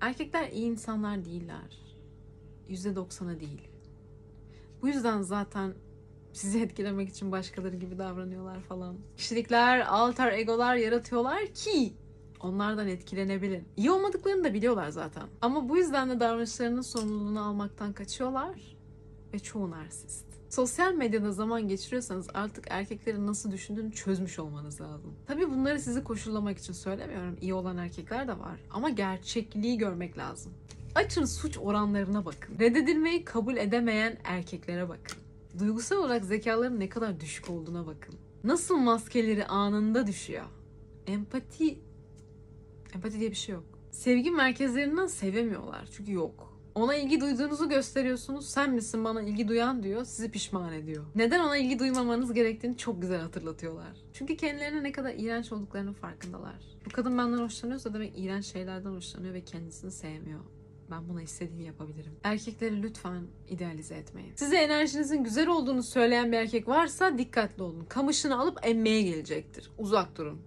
Erkekler iyi insanlar değiller. %90'a değil. Bu yüzden zaten sizi etkilemek için başkaları gibi davranıyorlar falan. Kişilikler, alter egolar yaratıyorlar ki onlardan etkilenebilin. İyi olmadıklarını da biliyorlar zaten. Ama bu yüzden de davranışlarının sorumluluğunu almaktan kaçıyorlar ve çoğu narsist. Sosyal medyada zaman geçiriyorsanız artık erkeklerin nasıl düşündüğünü çözmüş olmanız lazım. Tabii bunları sizi koşullamak için söylemiyorum. İyi olan erkekler de var. Ama gerçekliği görmek lazım. Açın suç oranlarına bakın. Reddedilmeyi kabul edemeyen erkeklere bakın. Duygusal olarak zekaların ne kadar düşük olduğuna bakın. Nasıl maskeleri anında düşüyor. Empati empati diye bir şey yok. Sevgi merkezlerinden sevemiyorlar çünkü yok. Ona ilgi duyduğunuzu gösteriyorsunuz. Sen misin bana ilgi duyan diyor. Sizi pişman ediyor. Neden ona ilgi duymamanız gerektiğini çok güzel hatırlatıyorlar. Çünkü kendilerine ne kadar iğrenç olduklarının farkındalar. Bu kadın benden hoşlanıyorsa demek iğrenç şeylerden hoşlanıyor ve kendisini sevmiyor. Ben buna istediğimi yapabilirim. Erkekleri lütfen idealize etmeyin. Size enerjinizin güzel olduğunu söyleyen bir erkek varsa dikkatli olun. Kamışını alıp emmeye gelecektir. Uzak durun.